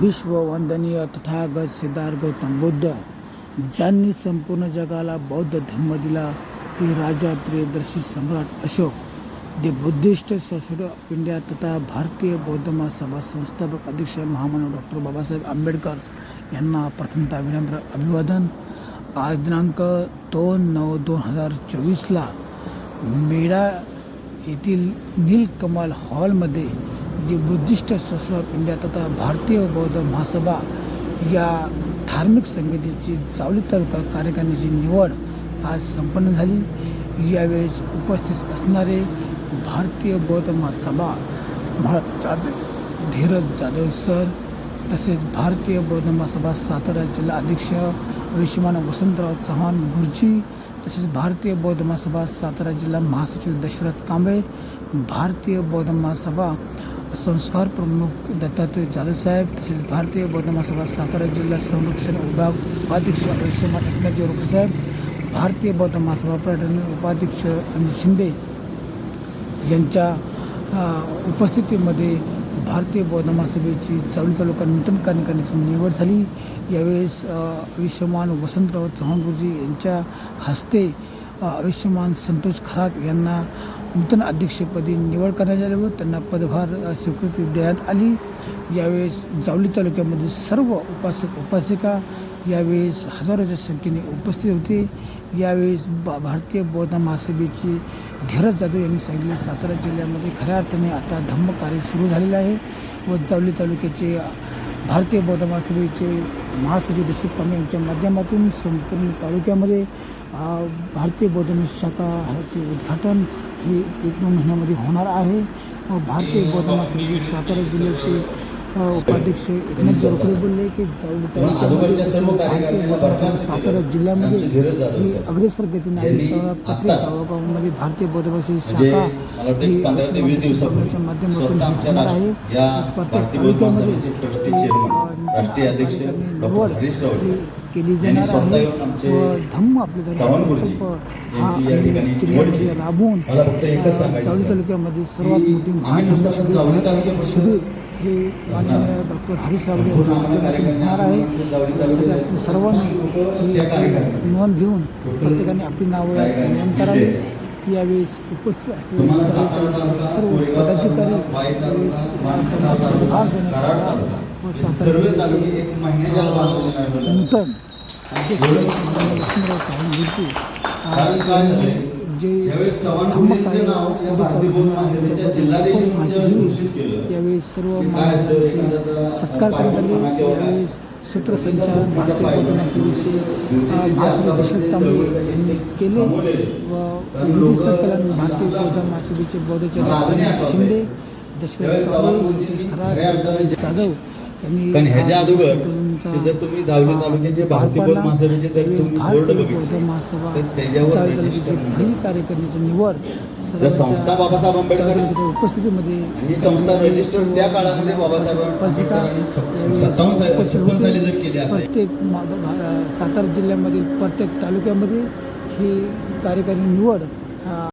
विश्ववंदनीय तथागत सिद्धार्थ गौतम बुद्ध ज्यांनी संपूर्ण जगाला बौद्ध धर्म दिला ते राजा प्रियदर्शी सम्राट अशोक जे बुद्धिस्ट सोसायटी ऑफ इंडिया तथा भारतीय बौद्ध महासभा संस्थापक अध्यक्ष महामानव डॉक्टर बाबासाहेब आंबेडकर यांना प्रथमतः विनम्र अभिवादन. आज दिनांक दोन नऊ दोन हजार चोवीसला मेळा येथील नीलकमल हॉलमध्ये जे बुद्धिस्ट सोसायटी ऑफ इंडिया तथा भारतीय बौद्ध महासभा या धार्मिक संघटनेची सावली तालुका कार्यकारिणीची निवड आज संपन्न झाली. यावेळेस उपस्थित असणारे भारतीय बौद्ध महासभा महाराष्ट्र धीरज जाधव सर तसेच भारतीय बौद्ध महासभा सातारा जिल्हा अध्यक्ष विश्वमान वसंतराव चव्हाण गुरुजी तसेच भारतीय बौद्ध महासभा सातारा जिल्हा महासचिव दशरथ कांबळे भारतीय बौद्ध महासभा संस्कार प्रमुख दत्तात्रय जाधव साहेब तसेच भारतीय बौद्ध महासभा सातारा जिल्हा संरक्षण विभाग उपाध्यक्ष आयुष्यमान एकनाथ रोकर साहेब भारतीय बौद्ध महासभा पर्यटन उपाध्यक्ष अनिल शिंदे यांच्या उपस्थितीमध्ये भारतीय बौद्ध महासभेची चालू तालुका नूतन कार्यकारिणीची निवड झाली. यावेळेस आयुष्यमान वसंतराव चव्हाण गुरुजी यांच्या हस्ते आयुष्यमान संतोष खरात यांना नूतन अध्यक्षपदी निवड करण्यात आली व त्यांना पदभार स्वीकृती देण्यात आली. यावेळेस जावली तालुक्यामध्ये सर्व उपासक उपासिका यावेळेस हजारोच्या संख्येने उपस्थित होते. यावेळेस बा भारतीय बौद्ध महासभेची धीरज जाधव यांनी सांगितले सातारा जिल्ह्यामध्ये खऱ्या अर्थाने आता धम्मकार्य सुरू झालेलं आहे व जावली तालुक्याचे भारतीय बौद्ध महासभेचे महासचिव दशरथ कांबळे यांच्या माध्यमातून संपूर्ण तालुक्यामध्ये भारतीय बौद्ध शाखा ह्याचे उद्घाटन हे एक दोन महिन्यामध्ये होणार आहे. व भारतीय बौद्ध महासभेचे सातारा जिल्ह्याचे उपाध्यक्ष एकनाथ जरकडे बोलले की बौद्ध महासभा सातारा जिल्ह्यामध्ये ही अग्रेसर गतीने आम्ही चालवणार. प्रत्येक गावागावामध्ये भारतीय बौद्ध भाषेची शाखा ही समाजाच्या माध्यमातून होणार आहे. प्रत्येक तालुक्यामध्ये राष्ट्रीय अध्यक्ष डॉक्टर हरीश रावळे केली जाणार आहे. व धम्म आपल्या चव्हाण गुरुजी संकल्प हा जिल्ह्यामध्ये. राबवून आहे. तालुक्यामध्ये सर्वात मोठी महाधम्म शिबिर हे माननीय डॉक्टर हरीश सावळे यांच्या माध्यमातून होणार आहे. यासाठी आपण सर्वांनी नोंद घेऊन प्रत्येकाने आपली नावं नोंद करावी. यावेळेस उपस्थित असलेले सर्व पदाधिकारी यावेळेस त्यांना पदभार देण्यात आला व सातारा जिल्ह्याचे अ, नूतन अध्यक्ष चव्हाण जे धम्मकार्य पुढे चालू होणार आहे त्याबद्दल यावेळेस सर्व महाराजांचे सत्कार करण्यात आले यावेळेस सूत्रसंचालन भारतीय महासभेचे अ, महासचिव दशरथ कांबळे यांनी केले व विधी संकलन भारतीय बौद्ध महासभेचे बौद्धाचार्य शिंदे दशरथ कांबळे सतीश खरात जाधव कारण ह्याच्या अगोदर जर तुम्ही तालुक्याचे भारतीय बौद्ध पाडला. महासभेचे जर यावेळेस तुम्ही भारतीय बोर्ड बघितले, बौद्ध महासभा तर त्याच्यावर निवड जर संस्था बाबासाहेब आंबेडकर उपस्थितीमध्ये ही संस्था registered त्या काळामध्ये बाबासाहेब असेल. प्रत्येक सातारा जिल्ह्यामधील प्रत्येक तालुक्यामध्ये ही कार्यकारिणी निवड